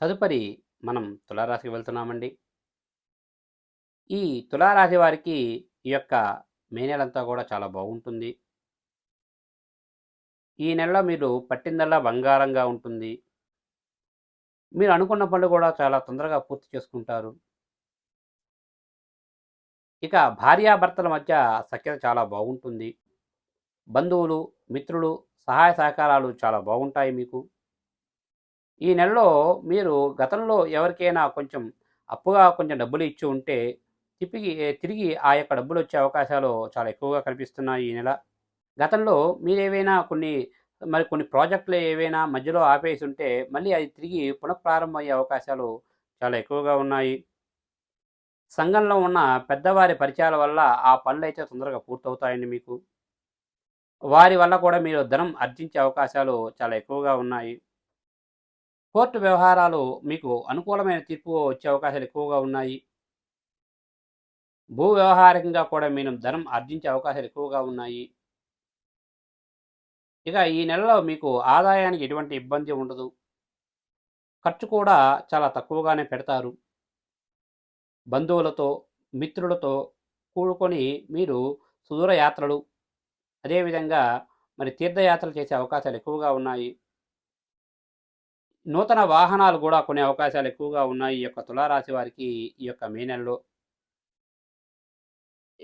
తదుపరి మనం తులారాశికి వెళ్తున్నామండి. ఈ తులారాశి వారికి ఈ యొక్క మే నెలంతా కూడా చాలా బాగుంటుంది. ఈ నెలలో మీరు పట్టిందల్లా బంగారంగా ఉంటుంది. మీరు అనుకున్న పనులు కూడా చాలా తొందరగా పూర్తి చేసుకుంటారు. ఇక భార్యాభర్తల మధ్య సఖ్యత చాలా బాగుంటుంది. బంధువులు మిత్రులు సహాయ సహకారాలు చాలా బాగుంటాయి మీకు. ఈ నెలలో మీరు గతంలో ఎవరికైనా కొంచెం అప్పుగా కొంచెం డబ్బులు ఇచ్చి ఉంటే తిరిగి తిరిగి ఆ యొక్క డబ్బులు వచ్చే అవకాశాలు చాలా ఎక్కువగా కనిపిస్తున్నాయి ఈ నెల. గతంలో మీరు ఏవైనా కొన్ని మరి కొన్ని ప్రాజెక్టులు ఏవైనా మధ్యలో ఆపేసి ఉంటే మళ్ళీ అది తిరిగి పునఃప్రారంభమయ్యే అవకాశాలు చాలా ఎక్కువగా ఉన్నాయి. సంఘంలో ఉన్న పెద్దవారి పరిచయాల వల్ల ఆ పనులు అయితే తొందరగా పూర్తవుతాయండి మీకు. వారి వల్ల కూడా మీరు ధనం ఆర్జించే అవకాశాలు చాలా ఎక్కువగా ఉన్నాయి. కోర్టు వ్యవహారాలు మీకు అనుకూలమైన తీర్పు వచ్చే అవకాశాలు ఎక్కువగా ఉన్నాయి. భూ వ్యవహారికంగా కూడా మీరు ధనం ఆర్జించే అవకాశాలు ఎక్కువగా ఉన్నాయి. ఇక ఈ నెలలో మీకు ఆదాయానికి ఎటువంటి ఇబ్బంది ఉండదు. ఖర్చు కూడా చాలా తక్కువగానే పెడతారు. బంధువులతో మిత్రులతో కూడుకొని మీరు సుదూర యాత్రలు అదేవిధంగా మరి తీర్థయాత్రలు చేసే అవకాశాలు ఎక్కువగా ఉన్నాయి. నూతన వాహనాలు కూడా కొనే అవకాశాలు ఎక్కువగా ఉన్నాయి ఈ యొక్క తులారాశి వారికి ఈ యొక్క మే నెలలో.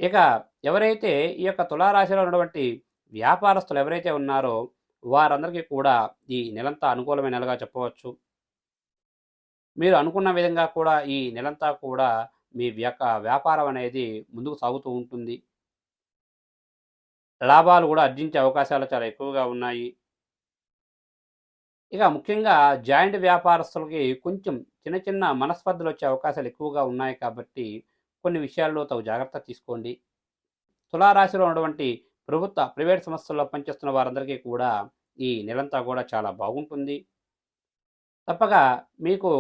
ఇక ఎవరైతే ఈ యొక్క తులారాశిలో ఉన్నటువంటి వ్యాపారస్తులు ఎవరైతే ఉన్నారో వారందరికీ కూడా ఈ నెలంతా అనుకూలమైన నెలగా చెప్పవచ్చు. మీరు అనుకున్న విధంగా కూడా ఈ నెలంతా కూడా మీ యొక్క వ్యాపారం అనేది ముందుకు సాగుతూ ఉంటుంది. లాభాలు కూడా ఆర్జించే అవకాశాలు చాలా ఎక్కువగా ఉన్నాయి. ఇక ముఖ్యంగా జాయింట్ వ్యాపారస్తులకి కొంచెం చిన్న చిన్న మనస్పర్ధలు వచ్చే అవకాశాలు ఎక్కువగా ఉన్నాయి కాబట్టి కొన్ని విషయాల్లో తగు జాగ్రత్త తీసుకోండి. తులారాశిలో ఉన్నటువంటి ప్రభుత్వ ప్రైవేట్ సంస్థల్లో పనిచేస్తున్న వారందరికీ కూడా ఈ నెలంతా కూడా చాలా బాగుంటుంది. తప్పక మీకు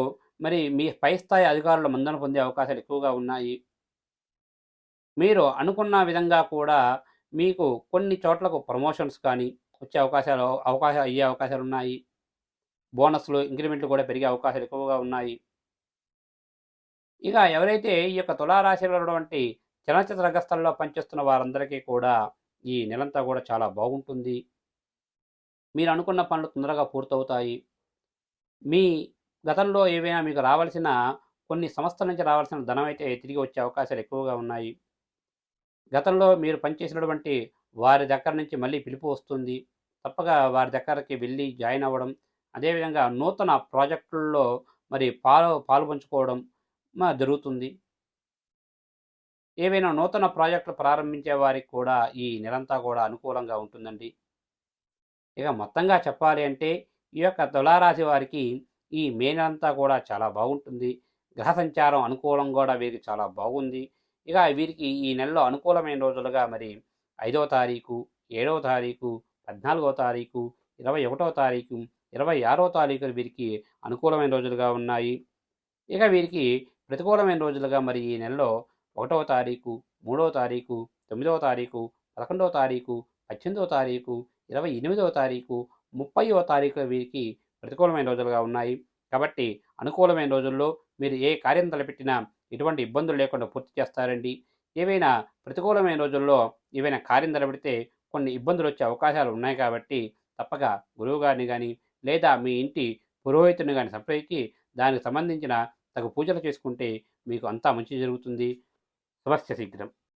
మరి మీ పై స్థాయి అధికారుల మందన పొందే అవకాశాలు ఎక్కువగా ఉన్నాయి. మీరు అనుకున్న విధంగా కూడా మీకు కొన్ని చోట్లకు ప్రమోషన్స్ కానీ వచ్చే అవకాశాలు అవకాశాలు అయ్యే అవకాశాలు ఉన్నాయి. బోనస్లు ఇంక్రిమెంట్లు కూడా పెరిగే అవకాశాలు ఎక్కువగా ఉన్నాయి. ఇక ఎవరైతే ఈ యొక్క తులారాశిలో ఉన్నటువంటి చలనచిత్ర రంగస్థలంలో పనిచేస్తున్న వారందరికీ కూడా ఈ నెలంతా కూడా చాలా బాగుంటుంది. మీరు అనుకున్న పనులు తొందరగా పూర్తవుతాయి. మీ గతంలో ఏవైనా మీకు రావాల్సిన కొన్ని సంస్థల నుంచి రావాల్సిన ధనం అయితే తిరిగి వచ్చే అవకాశాలు ఎక్కువగా ఉన్నాయి. గతంలో మీరు పనిచేసినటువంటి వారి దగ్గర నుంచి మళ్ళీ పిలుపు వస్తుంది. తప్పగా వారి దగ్గరకి వెళ్ళి జాయిన్ అవ్వడం అదేవిధంగా నూతన ప్రాజెక్టుల్లో మరి పాలు పాలుపంచుకోవడం మా జరుగుతుంది. ఏవైనా నూతన ప్రాజెక్టులు ప్రారంభించే వారికి కూడా ఈ నెలంతా కూడా అనుకూలంగా ఉంటుందండి. ఇక మొత్తంగా చెప్పాలి అంటే ఈ యొక్క తులారాశి వారికి ఈ మే నెలంతా కూడా చాలా బాగుంటుంది. గ్రహ సంచారం అనుకూలం కూడా వీరికి చాలా బాగుంది. ఇక వీరికి ఈ నెలలో అనుకూలమైన రోజులుగా మరి ఐదవ తారీఖు ఏడవ తారీఖు పద్నాలుగవ తారీఖు ఇరవై ఒకటవ తారీఖు ఇరవై ఆరో తారీఖులు వీరికి అనుకూలమైన రోజులుగా ఉన్నాయి. ఇక వీరికి ప్రతికూలమైన రోజులుగా మరి ఈ నెలలో ఒకటవ తారీఖు మూడవ తారీఖు తొమ్మిదవ తారీఖు పదకొండవ తారీఖు పద్దెనిమిదవ తారీఖు ఇరవై ఎనిమిదవ తారీఖు ముప్పైవ తారీఖు వీరికి ప్రతికూలమైన రోజులుగా ఉన్నాయి. కాబట్టి అనుకూలమైన రోజుల్లో మీరు ఏ కార్యం తలపెట్టినా ఎటువంటి ఇబ్బందులు లేకుండా పూర్తి చేస్తారండి. ఏవైనా ప్రతికూలమైన రోజుల్లో ఏవైనా కార్యం తలపెడితే కొన్ని ఇబ్బందులు వచ్చే అవకాశాలు ఉన్నాయి కాబట్టి తప్పక గురువు గారిని కానీ లేదా మీ ఇంటి పురోహితుని కానీ సంప్రదించి దానికి సంబంధించిన తగు పూజలు చేసుకుంటే మీకు అంతా మంచి జరుగుతుంది. శుభస్య శీఘ్రం.